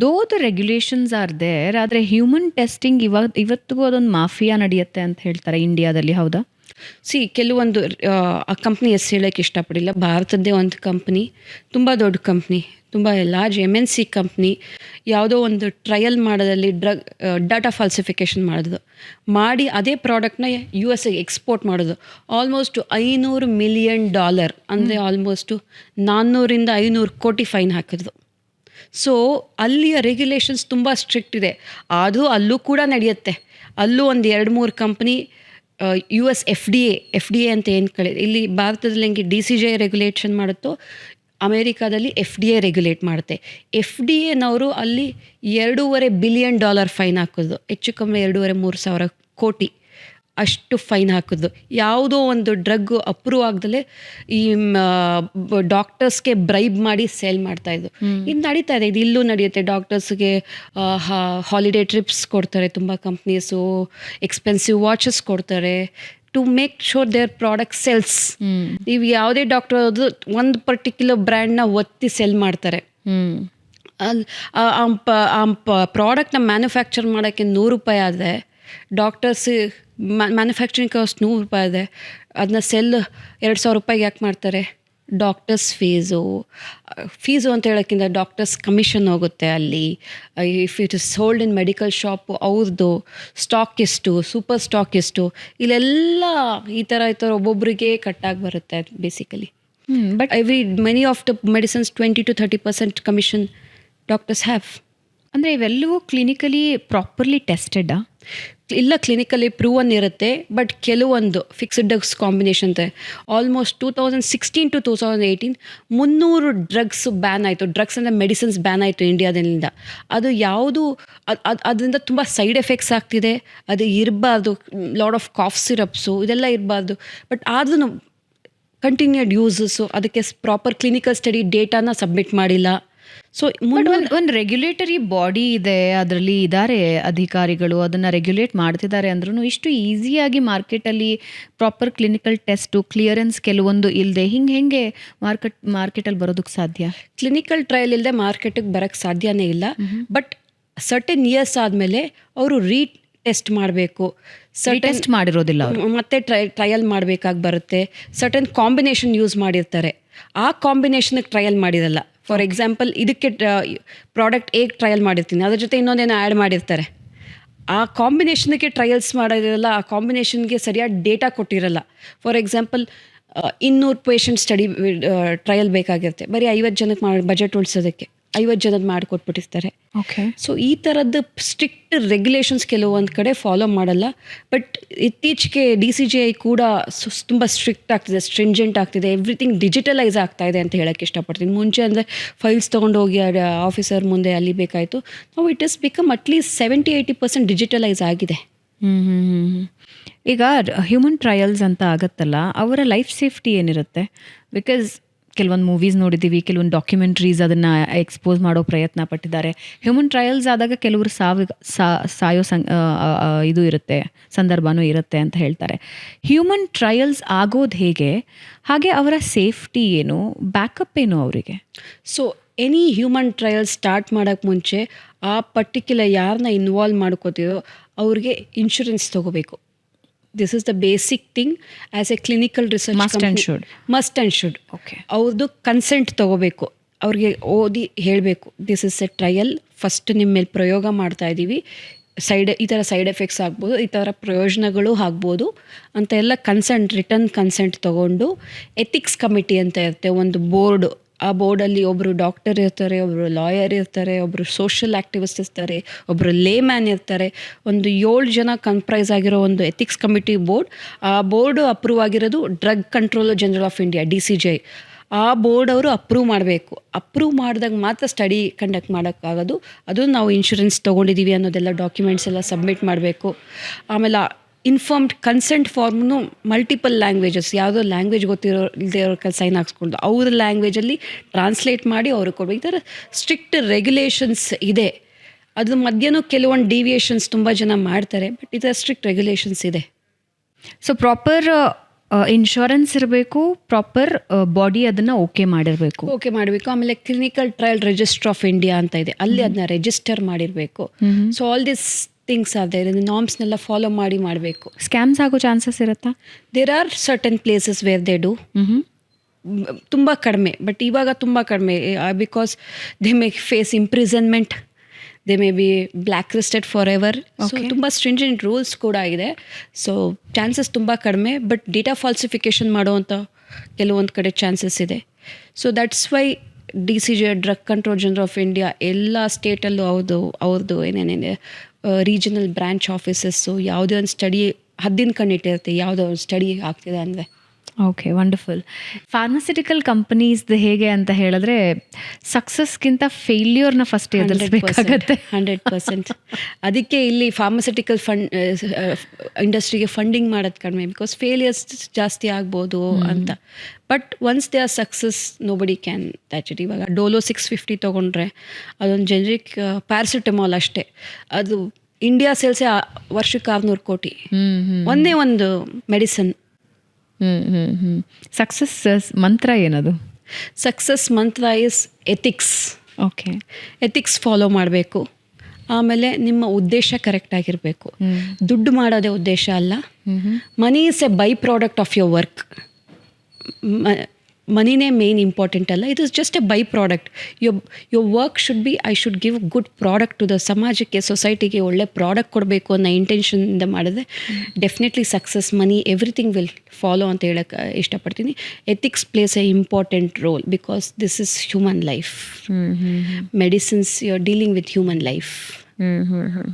Though the regulations are there ಆದರೆ human testing ಇವಾಗ ಇವತ್ತಿಗೂ ಅದೊಂದು ಮಾಫಿಯಾ ನಡೆಯುತ್ತೆ ಅಂತ ಹೇಳ್ತಾರೆ ಇಂಡಿಯಾದಲ್ಲಿ ಹೌದಾ? ಸಿ ಕೆಲವೊಂದು ಆ ಕಂಪ್ನಿ ಎಸ್ ಹೇಳೋಕ್ಕೆ ಇಷ್ಟಪಡಿಲ್ಲ. ಭಾರತದ್ದೇ ಒಂದು ಕಂಪ್ನಿ ತುಂಬ ದೊಡ್ಡ ಕಂಪ್ನಿ ತುಂಬ large M N C company ಯಾವುದೋ ಒಂದು ಟ್ರಯಲ್ ಮಾಡೋದಲ್ಲಿ ಡ್ರಗ್ ಡಾಟಾ ಫಾಲ್ಸಿಫಿಕೇಷನ್ ಮಾಡೋದು. ಮಾಡಿ ಅದೇ ಪ್ರಾಡಕ್ಟ್ನ ಯು ಎಸ್ ಎಕ್ಸ್ಪೋರ್ಟ್ ಮಾಡೋದು. ಆಲ್ಮೋಸ್ಟ್ ಐನೂರು ಮಿಲಿಯನ್ ಡಾಲರ್ ಅಂದರೆ ಆಲ್ಮೋಸ್ಟು ನಾನ್ನೂರಿಂದ ಐನೂರು ಕೋಟಿ ಫೈನ್ ಹಾಕಿದ್ರು ಸೊ ಅಲ್ಲಿಯ ರೆಗ್ಯುಲೇಷನ್ಸ್ ತುಂಬ ಸ್ಟ್ರಿಕ್ಟ್ ಇದೆ. ಅದು ಅಲ್ಲೂ ಕೂಡ ನಡೆಯುತ್ತೆ. ಅಲ್ಲೂ ಒಂದು ಎರಡು ಮೂರು company U S F D A F D A ಅಂತ ಏನು ಕಳೆ, ಇಲ್ಲಿ ಭಾರತದಲ್ಲಿ ಹೆಂಗೆ ಡಿ ಸಿ ಜೆ ರೆಗ್ಯುಲೇಷನ್ ಮಾಡುತ್ತೋ, ಅಮೇರಿಕಾದಲ್ಲಿ ಎಫ್ ಡಿ ಎ ರೆಗ್ಯುಲೇಟ್ ಮಾಡುತ್ತೆ. ಎಫ್ ಡಿ ಎನವರು ಅಲ್ಲಿ ಎರಡೂವರೆ ಬಿಲಿಯನ್ ಡಾಲರ್ ಫೈನ್ ಹಾಕೋದು. ಹೆಚ್ಚು ಕಮ್ಮಿ ಎರಡೂವರೆ ಮೂರು ಸಾವಿರ ಕೋಟಿ. ಅಷ್ಟು ಫೈನ್ ಹಾಕಿದ್ದು ಯಾವುದೋ ಒಂದು ಡ್ರಗ್ ಅಪ್ರೂವ್ ಆಗ್ದಲೇ ಈ ಡಾಕ್ಟರ್ಸ್ಗೆ ಬ್ರೈಬ್ ಮಾಡಿ ಸೇಲ್ ಮಾಡ್ತಾ ಇದ್ದು. ಇದು ನಡೀತಾ ಇದೆ. ಇದು ಇಲ್ಲೂ ನಡೆಯುತ್ತೆ. ಡಾಕ್ಟರ್ಸ್ಗೆ ಹಾಲಿಡೇ ಟ್ರಿಪ್ಸ್ ಕೊಡ್ತಾರೆ ತುಂಬ ಕಂಪ್ನೀಸು ಎಕ್ಸ್ಪೆನ್ಸಿವ್ ವಾಚಸ್ ಕೊಡ್ತಾರೆ to make sure their product sells ನೀವು ಯಾವುದೇ ಡಾಕ್ಟರ್ ಅದು ಒಂದು ಪರ್ಟಿಕ್ಯುಲರ್ ಬ್ರ್ಯಾಂಡ್ನ ಒತ್ತಿ ಸೆಲ್ ಮಾಡ್ತಾರೆ. ಆ ಪ್ರಾಡಕ್ಟ್ನ ಮ್ಯಾನುಫ್ಯಾಕ್ಚರ್ ಮಾಡೋಕ್ಕೆ ನೂರು ರೂಪಾಯಿ ಆದರೆ ಡಾಕ್ಟರ್ಸ್ ಮ್ಯಾನುಫ್ಯಾಕ್ಚರಿಂಗ್ ಕಾಸ್ಟ್ ನೂರು ರೂಪಾಯಿ ಇದೆ. ಅದನ್ನ ಸೆಲ್ ಎರಡು ಸಾವಿರ ರೂಪಾಯಿಗೆ ಯಾಕೆ ಮಾಡ್ತಾರೆ? ಡಾಕ್ಟರ್ಸ್ ಫೀಸು ಫೀಸು ಅಂತ ಹೇಳೋಕ್ಕಿಂತ ಡಾಕ್ಟರ್ಸ್ ಕಮಿಷನ್ ಹೋಗುತ್ತೆ ಅಲ್ಲಿ. If it is hold in medical shop ಅವ್ರದ್ದು ಸ್ಟಾಕ್ ಎಷ್ಟು ಸೂಪರ್ ಸ್ಟಾಕ್ ಎಷ್ಟು ಇಲ್ಲೆಲ್ಲ ಈ ಥರ ಈ ಥರ ಒಬ್ಬೊಬ್ಬರಿಗೆ ಕಟ್ಟಾಗಿ ಬರುತ್ತೆ basically but every many of the medicines 20 to 30 percent commission doctors have. ಅಂದರೆ ಇವೆಲ್ಲವೂ ಕ್ಲಿನಿಕಲಿ ಪ್ರಾಪರ್ಲಿ ಟೆಸ್ಟೆಡಾ ಇಲ್ಲ ಕ್ಲಿನಿಕಲ್ಲಿ ಪ್ರೂವನ್ ಇರುತ್ತೆ ಬಟ್ ಕೆಲವೊಂದು fixed drugs combination almost two thousand sixteen to two thousand eighteen ಮುನ್ನೂರು ಡ್ರಗ್ಸ್ ಬ್ಯಾನ್ ಆಯಿತು. ಡ್ರಗ್ಸ್ ಅಂದರೆ ಮೆಡಿಸಿನ್ಸ್ ಬ್ಯಾನ್ ಆಯಿತು ಇಂಡಿಯಾದಿಂದ ಅದು ಯಾವುದು, ಅದು ಅದರಿಂದ ತುಂಬ ಸೈಡ್ ಎಫೆಕ್ಟ್ಸ್ ಆಗ್ತಿದೆ. ಅದು ಇರಬಾರ್ದು ಲಾಡ್ ಆಫ್ ಕಾಫ್ ಸಿರಪ್ಸು ಇದೆಲ್ಲ ಇರಬಾರ್ದು. ಬಟ್ ಆದ್ರೂ ಕಂಟಿನ್ಯೂಡ್ ಯೂಸಸ್ಸು ಅದಕ್ಕೆ ಪ್ರಾಪರ್ ಕ್ಲಿನಿಕಲ್ ಸ್ಟಡಿ ಡೇಟಾನ ಸಬ್ಮಿಟ್ ಮಾಡಿಲ್ಲ. ಸೊ ಒಂದು ಒಂದು ರೆಗ್ಯುಲೇಟರಿ ಬಾಡಿ ಇದೆ ಅದರಲ್ಲಿ ಇದ್ದಾರೆ ಅಧಿಕಾರಿಗಳು ಅದನ್ನು ರೆಗ್ಯುಲೇಟ್ ಮಾಡ್ತಿದ್ದಾರೆ ಅಂದ್ರೂ ಇಷ್ಟು ಈಸಿಯಾಗಿ ಮಾರ್ಕೆಟಲ್ಲಿ ಪ್ರಾಪರ್ ಕ್ಲಿನಿಕಲ್ ಟೆಸ್ಟು ಕ್ಲಿಯರೆನ್ಸ್ ಕೆಲವೊಂದು ಇಲ್ಲದೆ ಹಿಂಗೆ ಹೆಂಗೆ ಮಾರ್ಕೆಟ್ ಮಾರ್ಕೆಟಲ್ಲಿ ಬರೋದಕ್ಕೆ ಸಾಧ್ಯ? ಕ್ಲಿನಿಕಲ್ ಟ್ರಯಲ್ ಇಲ್ಲದೆ ಮಾರ್ಕೆಟಿಗೆ ಬರೋಕ್ಕೆ ಸಾಧ್ಯನೇ ಇಲ್ಲ. ಬಟ್ ಸರ್ಟನ್ ಇಯರ್ಸ್ ಆದಮೇಲೆ ಅವರು ರೀ ಟೆಸ್ಟ್ ಮಾಡಬೇಕು ಟೆಸ್ಟ್ ಮಾಡಿರೋದಿಲ್ಲ ಅವರು. ಮತ್ತೆ ಟ್ರೈ ಟ್ರಯಲ್ ಮಾಡಬೇಕಾಗಿ ಬರುತ್ತೆ. ಸರ್ಟನ್ ಕಾಂಬಿನೇಷನ್ ಯೂಸ್ ಮಾಡಿರ್ತಾರೆ. ಆ ಕಾಂಬಿನೇಷನ್ಗೆ ಟ್ರಯಲ್ ಮಾಡಿರಲ್ಲ. ಫಾರ್ ಎಕ್ಸಾಂಪಲ್ ಇದಕ್ಕೆ ಪ್ರಾಡಕ್ಟ್ ಹೇಗೆ ಟ್ರಯಲ್ ಮಾಡಿರ್ತೀನಿ. ಅದ್ರ ಜೊತೆ ಇನ್ನೊಂದೇನೋ ಆ್ಯಡ್ ಮಾಡಿರ್ತಾರೆ. ಆ ಕಾಂಬಿನೇಷನ್ಗೆ ಟ್ರಯಲ್ಸ್ ಮಾಡೋದಿರಲ್ಲ, ಆ ಕಾಂಬಿನೇಷನ್ಗೆ ಸರಿಯಾದ ಡೇಟಾ ಕೊಟ್ಟಿರಲ್ಲ. ಫಾರ್ ಎಕ್ಸಾಂಪಲ್ ಇನ್ನೂರು ಪೇಷಂಟ್ ಸ್ಟಡಿ ಟ್ರಯಲ್ ಬೇಕಾಗಿರುತ್ತೆ. ಬರೀ ಐವತ್ತು ಜನಕ್ಕೆ ಮಾಡಿ ಬಜೆಟ್ ಉಳಿಸೋದಕ್ಕೆ. ಐವತ್ತು ಜನದ ಮಾಡಿಕೊಟ್ಬಿಟ್ಟಿರ್ತಾರೆ. ಓಕೆ ಸೊ ಈ ಥರದ್ದು ಸ್ಟ್ರಿಕ್ಟ್ ರೆಗ್ಯುಲೇಷನ್ಸ್ ಕೆಲವೊಂದು ಕಡೆ ಫಾಲೋ ಮಾಡಲ್ಲ. ಬಟ್ ಇತ್ತೀಚೆಗೆ ಡಿ ಸಿ ಜಿ ಐ ಕೂಡ ತುಂಬ ಸ್ಟ್ರಿಕ್ಟ್ ಆಗ್ತಿದೆ ಸ್ಟ್ರಿಂಜೆಂಟ್ ಆಗ್ತಿದೆ. ಎವ್ರಿಥಿಂಗ್ ಡಿಜಿಟಲೈಸ್ ಆಗ್ತಾ ಇದೆ ಅಂತ ಹೇಳೋಕ್ಕೆ ಇಷ್ಟಪಡ್ತೀನಿ. ಮುಂಚೆ ಅಂದರೆ ಫೈಲ್ಸ್ ತೊಗೊಂಡೋಗಿ ಆಫೀಸರ್ ಮುಂದೆ ಅಲ್ಲಿ ಬೇಕಾಯಿತು. ನಾವು it is become at least seventy eighty percent digitalise ಆಗಿದೆ. ಈಗ ಹ್ಯೂಮನ್ ಟ್ರಯಲ್ಸ್ ಅಂತ ಆಗತ್ತಲ್ಲ ಅವರ ಲೈಫ್ ಸೇಫ್ಟಿ ಏನಿರುತ್ತೆ? ಬಿಕಾಸ್ ಕೆಲವೊಂದು ಮೂವೀಸ್ ನೋಡಿದ್ದೀವಿ ಕೆಲವೊಂದು ಡಾಕ್ಯುಮೆಂಟ್ರೀಸ್ ಅದನ್ನು ಎಕ್ಸ್ಪೋಸ್ ಮಾಡೋ ಪ್ರಯತ್ನ ಪಟ್ಟಿದ್ದಾರೆ. ಹ್ಯೂಮನ್ ಟ್ರಯಲ್ಸ್ ಆದಾಗ ಕೆಲವರು ಸಾವು ಸಾಯೋ ಸಂ ಇದು ಇರುತ್ತೆ, ಸಂದರ್ಭನೂ ಇರುತ್ತೆ ಅಂತ ಹೇಳ್ತಾರೆ. ಹ್ಯೂಮನ್ ಟ್ರಯಲ್ಸ್ ಆಗೋದು ಹೇಗೆ? ಹಾಗೆ ಅವರ ಸೇಫ್ಟಿ ಏನು? ಬ್ಯಾಕಪ್ ಏನು ಅವರಿಗೆ? So any human trial start ಮಾಡೋಕ್ಕೆ ಮುಂಚೆ ಆ ಪರ್ಟಿಕ್ಯುಲರ್ ಯಾರನ್ನ ಇನ್ವಾಲ್ವ್ ಮಾಡ್ಕೋತೀರೋ ಅವ್ರಿಗೆ ಇನ್ಶೂರೆನ್ಸ್ ತೊಗೋಬೇಕು. This is the basic thing as a clinical research must and should must and should okay ಅವ್ರದ್ದು ಕನ್ಸೆಂಟ್ ತೊಗೋಬೇಕು. ಅವ್ರಿಗೆ ಓದಿ ಹೇಳಬೇಕು. This is a trial first ನಿಮ್ಮ ಮೇಲೆ ಪ್ರಯೋಗ ಮಾಡ್ತಾ ಇದ್ದೀವಿ ಸೈಡ್ ಈ ಥರ ಸೈಡ್ ಎಫೆಕ್ಟ್ಸ್ ಆಗ್ಬೋದು ಈ ಥರ ಪ್ರಯೋಜನಗಳು ಆಗ್ಬೋದು ಅಂತ ಎಲ್ಲ ಕನ್ಸೆಂಟ್ ರಿಟರ್ನ್ ಕನ್ಸೆಂಟ್ ತೊಗೊಂಡು ಎಥಿಕ್ಸ್ ಕಮಿಟಿ ಅಂತ ಇರುತ್ತೆ ಒಂದು ಬೋರ್ಡು ಆ ಬೋರ್ಡಲ್ಲಿ ಒಬ್ಬರು ಡಾಕ್ಟರ್ ಇರ್ತಾರೆ ಒಬ್ಬರು ಲಾಯರ್ ಇರ್ತಾರೆ ಒಬ್ಬರು ಸೋಷಿಯಲ್ ಆ್ಯಕ್ಟಿವಿಸ್ಟ್ ಇರ್ತಾರೆ ಒಬ್ಬರು ಲೇ ಮ್ಯಾನ್ ಇರ್ತಾರೆ. ಒಂದು ಏಳು ಜನ ಕಂಪ್ರೈಸ್ ಆಗಿರೋ ಒಂದು ಎಥಿಕ್ಸ್ ಕಮಿಟಿ ಬೋರ್ಡ್ ಆ ಬೋರ್ಡು ಅಪ್ರೂವ್ ಆಗಿರೋದು drug control general of India D C J ಆ ಬೋರ್ಡ್ ಅವರು ಅಪ್ರೂವ್ ಮಾಡಬೇಕು. ಅಪ್ರೂವ್ ಮಾಡಿದಾಗ ಮಾತ್ರ ಸ್ಟಡಿ ಕಂಡಕ್ಟ್ ಮಾಡೋಕ್ಕಾಗೋದು. ಅದು ನಾವು ಇನ್ಶೂರೆನ್ಸ್ ತೊಗೊಂಡಿದ್ದೀವಿ ಅನ್ನೋದೆಲ್ಲ ಡಾಕ್ಯುಮೆಂಟ್ಸ್ ಎಲ್ಲ ಸಬ್ಮಿಟ್ ಮಾಡಬೇಕು. ಆಮೇಲೆ ಇನ್ಫಾರ್ಮ್ಡ್ ಕನ್ಸೆಂಟ್ ಫಾರ್ಮ್ನು ಮಲ್ಟಿಪಲ್ ಲ್ಯಾಂಗ್ವೇಜಸ್ ಯಾವುದೋ ಲ್ಯಾಂಗ್ವೇಜ್ ಗೊತ್ತಿರೋ ಇಲ್ಲದೆ ಅವ್ರ ಸೈನ್ ಹಾಕ್ಸ್ಕೊಂಡು ಅವ್ರ ಲ್ಯಾಂಗ್ವೇಜಲ್ಲಿ ಟ್ರಾನ್ಸ್ಲೇಟ್ ಮಾಡಿ ಅವ್ರಿಗೆ ಕೊಡ್ಬೇಕು. ಈ ಥರ ಸ್ಟ್ರಿಕ್ಟ್ ರೆಗ್ಯುಲೇಷನ್ಸ್ ಇದೆ. ಅದ್ರ ಮಧ್ಯನೂ ಕೆಲವೊಂದು ಡಿವಿಯೇಷನ್ಸ್ ತುಂಬ ಜನ ಮಾಡ್ತಾರೆ ಬಟ್ ಈ ಥರ ಸ್ಟ್ರಿಕ್ಟ್ ರೆಗ್ಯುಲೇಷನ್ಸ್ ಇದೆ. ಸೊ ಪ್ರಾಪರ್ ಇನ್ಶೂರೆನ್ಸ್ ಇರಬೇಕು ಪ್ರಾಪರ್ ಬಾಡಿ ಅದನ್ನು ಓಕೆ ಮಾಡಿರಬೇಕು. ಓಕೆ ಮಾಡಬೇಕು. ಆಮೇಲೆ clinical trial register of India ಅಂತ ಇದೆ. ಅಲ್ಲಿ ಅದನ್ನ ರಿಜಿಸ್ಟರ್ ಮಾಡಿರಬೇಕು. ಸೊ ಆಲ್ ದಿಸ್ ಥಿಂಗ್ಸ್ ಆದರೆ ಇದನ್ನು ನಾರ್ಮ್ಸ್ನೆಲ್ಲ ಫಾಲೋ ಮಾಡಿ ಮಾಡಬೇಕು. ಸ್ಕ್ಯಾಮ್ಸ್ ಆಗೋ ಚಾನ್ಸಸ್ ಇರುತ್ತಾ? There are certain places where they do ತುಂಬ ಕಡಿಮೆ ಬಟ್ ಇವಾಗ ತುಂಬ ಕಡಿಮೆ because they may face imprisonment they may be black listed for ever so. ತುಂಬ ಸ್ಟ್ರಿಂಜೆಂಟ್ ರೂಲ್ಸ್ ಕೂಡ ಇದೆ. ಸೊ ಚಾನ್ಸಸ್ ತುಂಬ ಕಡಿಮೆ ಬಟ್ ಡೇಟಾ ಫಾಲ್ಸಿಫಿಕೇಷನ್ ಮಾಡುವಂಥ ಕೆಲವೊಂದು ಕಡೆ ಚಾನ್ಸಸ್ ಇದೆ. So that's why D C G drug control general of India ಎಲ್ಲ ಸ್ಟೇಟಲ್ಲೂ ಅವ್ರದ್ದು ಅವ್ರದ್ದು ಏನೇನೇನೆ ರೀಜನಲ್ ಬ್ರಾಂಚ್ ಆಫೀಸಸ್ಸು ಯಾವುದೇ ಒಂದು ಸ್ಟಡಿ ಹದ್ದಿನ ಕಣ್ಣಿಟ್ಟಿರುತ್ತೆ ಯಾವುದೋ ಒಂದು ಸ್ಟಡಿ ಆಗ್ತಿದೆ ಅಂದರೆ. ಓಕೆ ವಂಡರ್ಫುಲ್ ಫಾರ್ಮಸ್ಯೂಟಿಕಲ್ ಕಂಪನೀಸ್ದು ಹೇಗೆ ಅಂತ ಹೇಳಿದ್ರೆ ಸಕ್ಸಸ್ಗಿಂತ ಫೇಲ್ಯೂರ್ನ ಫಸ್ಟ್ ಎದುರಿಸಬೇಕಾಗತ್ತೆ ಹಂಡ್ರೆಡ್ ಪರ್ಸೆಂಟ್ ಅದಕ್ಕೆ ಇಲ್ಲಿ ಫಾರ್ಮಸ್ಯೂಟಿಕಲ್ ಫಂಡ್ ಇಂಡಸ್ಟ್ರಿಗೆ ಫಂಡಿಂಗ್ ಮಾಡೋದು ಕಡಿಮೆ ಬಿಕಾಸ್ ಫೇಲಿಯರ್ಸ್ ಜಾಸ್ತಿ ಆಗ್ಬೋದು ಅಂತ. But once they are success nobody can touch it ಇವಾಗ ಡೋಲೋ ಸಿಕ್ಸ್ ಫಿಫ್ಟಿ ತೊಗೊಂಡ್ರೆ ಅದೊಂದು ಜೆನ್ರಿಕ್ ಪ್ಯಾರಾಸಿಟಮಾಲ್ ಅಷ್ಟೇ. ಅದು ಇಂಡಿಯಾ ಸೇಲ್ಸೇ ವರ್ಷಕ್ಕೆ ಆರುನೂರು ಕೋಟಿ. ಒಂದೇ ಒಂದು ಮೆಡಿಸನ್ ಹ್ಮ್ ಹ್ಮ್ ಹ್ಞೂ ಸಕ್ಸಸ್ ಮಂತ್ರ ಏನದು? ಸಕ್ಸಸ್ ಮಂತ್ರ is ethics okay ethics follow ಮಾಡಬೇಕು. ಆಮೇಲೆ ನಿಮ್ಮ ಉದ್ದೇಶ ಕರೆಕ್ಟ್ ಆಗಿರಬೇಕು. ದುಡ್ಡು ಮಾಡೋದೇ ಉದ್ದೇಶ ಅಲ್ಲ. Money is a by product of your work ಮನಿನೇ main important ಅಲ್ಲ. It is just a by product your your work should be I should give good product to the ಸಮಾಜಕ್ಕೆ ಸೊಸೈಟಿಗೆ ಒಳ್ಳೆ ಪ್ರಾಡಕ್ಟ್ ಕೊಡಬೇಕು ಅನ್ನೋ ಇಂಟೆನ್ಷನಿಂದ ಮಾಡಿದ್ರೆ definitely success money everything will follow ಅಂತ ಹೇಳಕ್ಕೆ ಇಷ್ಟಪಡ್ತೀನಿ. Ethics plays a important role because this is human life medicines you are dealing with human life hmm hmm hmm.